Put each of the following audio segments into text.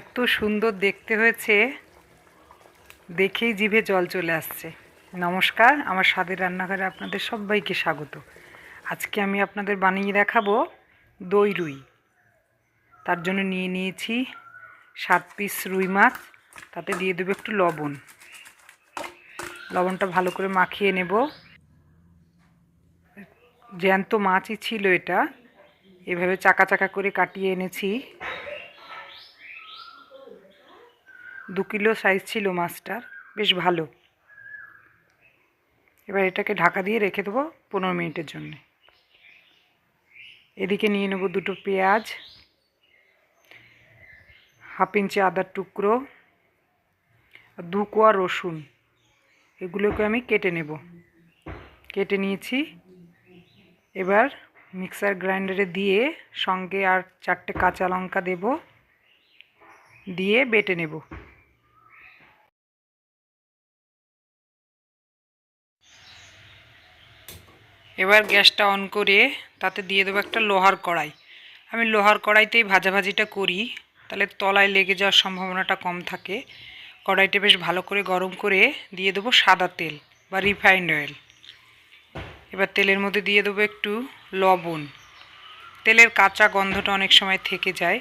এত সুন্দর দেখতে হয়েছে। দেখেই জিভে জল চলে আসছে। নমস্কার, আমার স্বাদের রান্নাঘরে আপনাদের সবাইকে স্বাগত। আজকে আমি আপনাদের বানিয়ে দেখাবো দই রুই। তার জন্য নিয়ে নিয়েছি সাত পিস রুই মাছ, তাতে দিয়ে দেবো একটু লবণ। লবণটা ভালো করে মাখিয়ে নেব। জ্যান্ত মাছই ছিল এটা। এভাবে চাকা চাকা করে কাটিয়ে এনেছি। দু কিলো সাইজ ছিল মাছটার। বেশ ভালো। এবার এটাকে ঢাকা দিয়ে রেখে দেবো পনেরো মিনিটের জন্য। এদিকে নিয়ে নেব দুটো পেঁয়াজ, হাফ ইঞ্চি আদার টুকরো, আর দু কোয়া রসুন। এগুলোকে আমি কেটে নেব। কেটে নিয়েছি। এবার মিক্সার গ্রাইন্ডারে দিয়ে সঙ্গে আর চারটে কাঁচা লঙ্কা দেব। দিয়ে বেটে নেব। এবার গ্যাসটা অন করে তাতে দিয়ে দেবো একটা লোহার কড়াই। আমি লোহার কড়াইতেই ভাজাভাজিটা করি, তাহলে তলায় লেগে যাওয়ার সম্ভাবনাটা কম থাকে। কড়াইটা বেশ ভালো করে গরম করে দিয়ে দেবো সাদা তেল বা রিফাইন্ড অয়েল এবার তেলের মধ্যে দিয়ে দেবো একটু লবণ। তেলের কাঁচা গন্ধটা অনেক সময় থেকে যায়,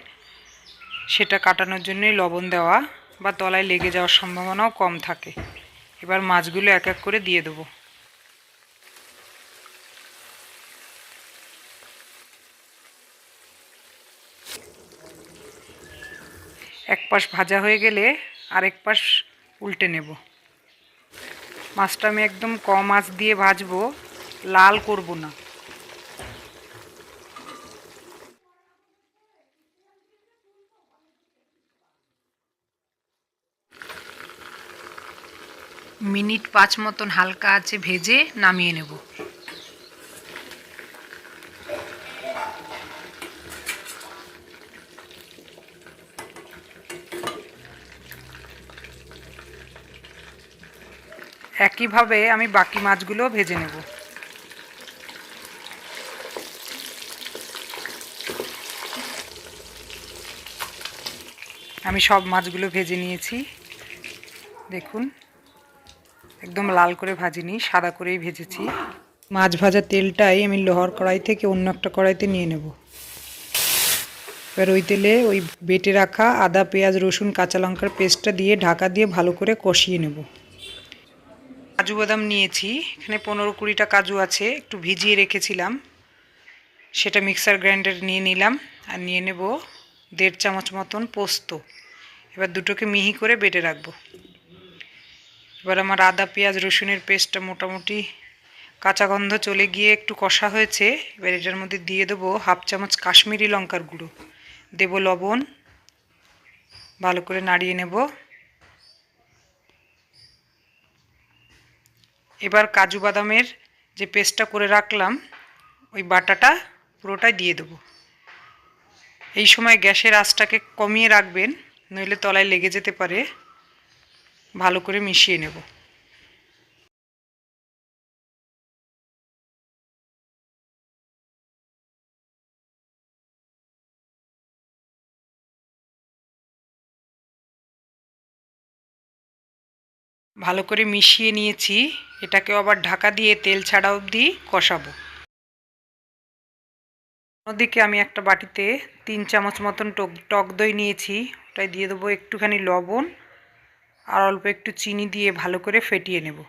সেটা কাটানোর জন্যই লবণ দেওয়া বা তলায় লেগে যাওয়ার সম্ভাবনাও কম থাকে। এবার মাছগুলো এক এক করে দিয়ে দেবো। এক পাশ ভাজা হয়ে গেলে আরেক পাশ উল্টে নেব। মাছটা আমি একদম কম আঁচ দিয়ে ভাজবো, লাল করব না। মিনিট পাঁচ মতন হালকা আছে ভেজে নামিয়ে নেব। একইভাবে আমি বাকি মাছগুলো ভেজে নেব। আমি সব মাছগুলো ভেজে নিয়েছি। দেখুন, একদম লাল করে ভাজিনি, সাদা করেই ভেজেছি। মাছ ভাজা তেলটাই আমি লোহার কড়াই থেকে অন্য একটা কড়াইতে নিয়ে নেব। এবার ওই তেলে ওই বেটে রাখা আদা, পেঁয়াজ, রসুন, কাঁচা লঙ্কার পেস্টটা দিয়ে ঢাকা দিয়ে ভালো করে কষিয়ে নেব। কাজু বাদাম নিয়েছি। এখানে পনেরো কুড়িটা কাজু আছে, একটু ভিজিয়ে রেখেছিলাম। সেটা মিক্সার গ্রাইন্ডার নিয়ে নিলাম আর নিয়ে নেব দেড় চামচ মতন পোস্ত। এবার দুটোকে মিহি করে বেটে রাখব। এবার আমার আদা, পেঁয়াজ, রসুনের পেস্টটা মোটামুটি কাঁচা গন্ধ চলে গিয়ে একটু কষা হয়েছে। এবার এটার মধ্যে দিয়ে দেবো হাফ চামচ কাশ্মীরি লঙ্কার গুঁড়ো। দেবো লবণ, ভালো করে নাড়িয়ে নেব। এবার কাজু বাদামের যে পেস্টটা করে রাখলাম, ওই বাটাটা পুরোটাই দিয়ে দেবো। এই সময় গ্যাসের আঁচটাকে কমিয়ে রাখবেন, নইলে তলায় লেগে যেতে পারে। ভালো করে মিশিয়ে নেব। ভালো করে মিশিয়ে নিয়েছি। এটাকে আবার ঢাকা দিয়ে তেল ছাড়া অবধি কষাবো। অন্যদিকে আমি একটা বাটিতে তিন চামচ মতন টক টক দই নিয়েছি। ওটাই দিয়ে দেবো একটুখানি লবণ আর অল্প একটু চিনি দিয়ে ভালো করে ফেটিয়ে নেব।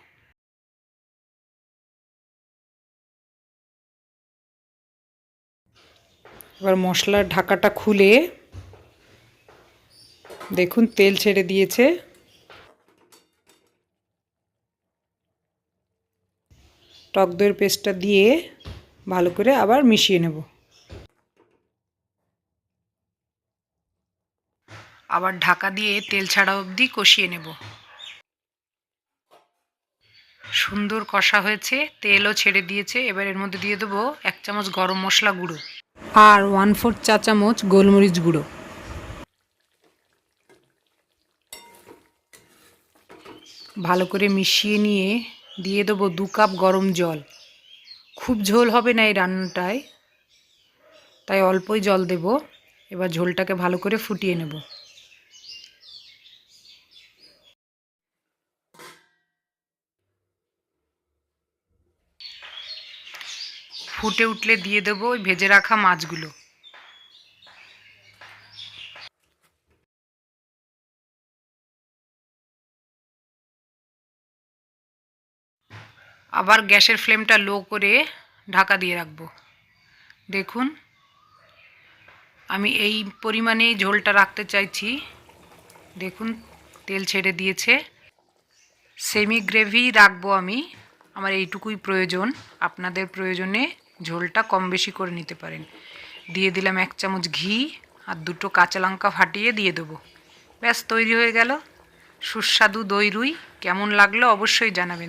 এবার মশলার ঢাকাটা খুলে দেখুন তেল ছেড়ে দিয়েছে। টক দইয়ের পেস্টটা দিয়ে ভালো করে আবার মিশিয়ে নেব। আবার ঢাকা দিয়ে তেল ছাড়া অবধি কষিয়ে নেব। সুন্দর কষা হয়েছে, তেলও ছেড়ে দিয়েছে। এবার এর মধ্যে দিয়ে দেবো এক চামচ গরম মশলা গুঁড়ো আর ওয়ান ফোর্থ চা চামচ গোলমরিচ গুঁড়ো। ভালো করে মিশিয়ে নিয়ে দিয়ে দেবো দু কাপ গরম জল। খুব ঝোল হবে না এই রান্নাটায়। তাই অল্পই জল দেব। এবার ঝোলটাকে ভালো করে ফুটিয়ে নেব। ফুটে উঠলে দিয়ে দেবো ভেজে রাখা মাছগুলো। আবার গ্যাসের ফ্লেমটা লো করে ঢাকা দিয়ে রাখব। দেখুন, আমি এই পরিমাণেই ঝোলটা রাখতে চাইছি। দেখুন, তেল ছেড়ে দিয়েছে। সেমি গ্রেভি রাখব আমি। আমার এইটুকুই প্রয়োজন। আপনাদের প্রয়োজনে ঝোলটা কম বেশি করে নিতে পারেন। দিয়ে দিলাম এক চামচ ঘি আর দুটো কাঁচা লঙ্কা ফাটিয়ে দিয়ে দেবো। ব্যাস, তৈরি হয়ে গেল। সুস্বাদু দই রুই। কেমন লাগল অবশ্যই জানাবেন।